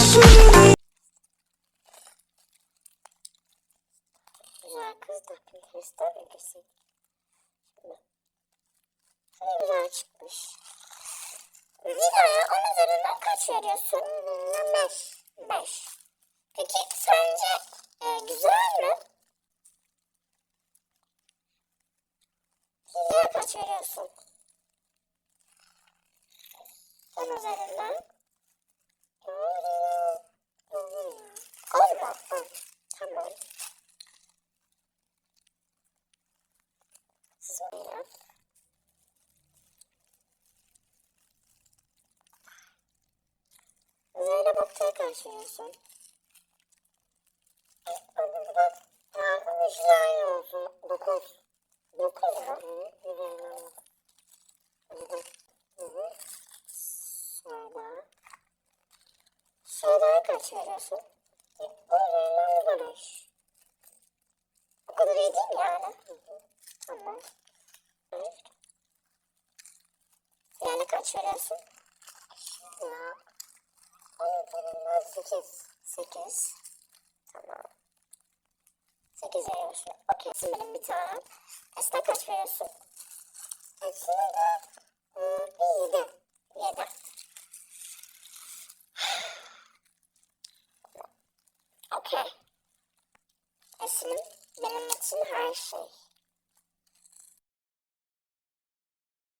Güzel kız da Pinterest'ten mi girsek? Şimdi. Ne güzel çıkmış. Videoya 10 üzerinden kaç veriyorsun? 5. 5. Peki sence e, güzel mi? Videoya kaç veriyorsun? 10 üzerinden. Olma. Tamam. Sonra. Zeynep Oktay'a karşı veriyorsun. Arkadaşlar olsun. Dokuz. Dokuz mu? Üzerinden Sonra. Şeyda'ya kaç veriyorsun? Üzerinden bu da beş. O kadar iyi değil mi yani? Tamam. Yani kaç veriyorsun? Ya. On üzerinden sekiz. Sekiz. Tamam. Sekiz veriyorsun. Okey. Şimdi benim bir tane. Esna kaç veriyorsun? Esna da ıı, bir yedi. Yedi. Okey. Esin benim için her şey.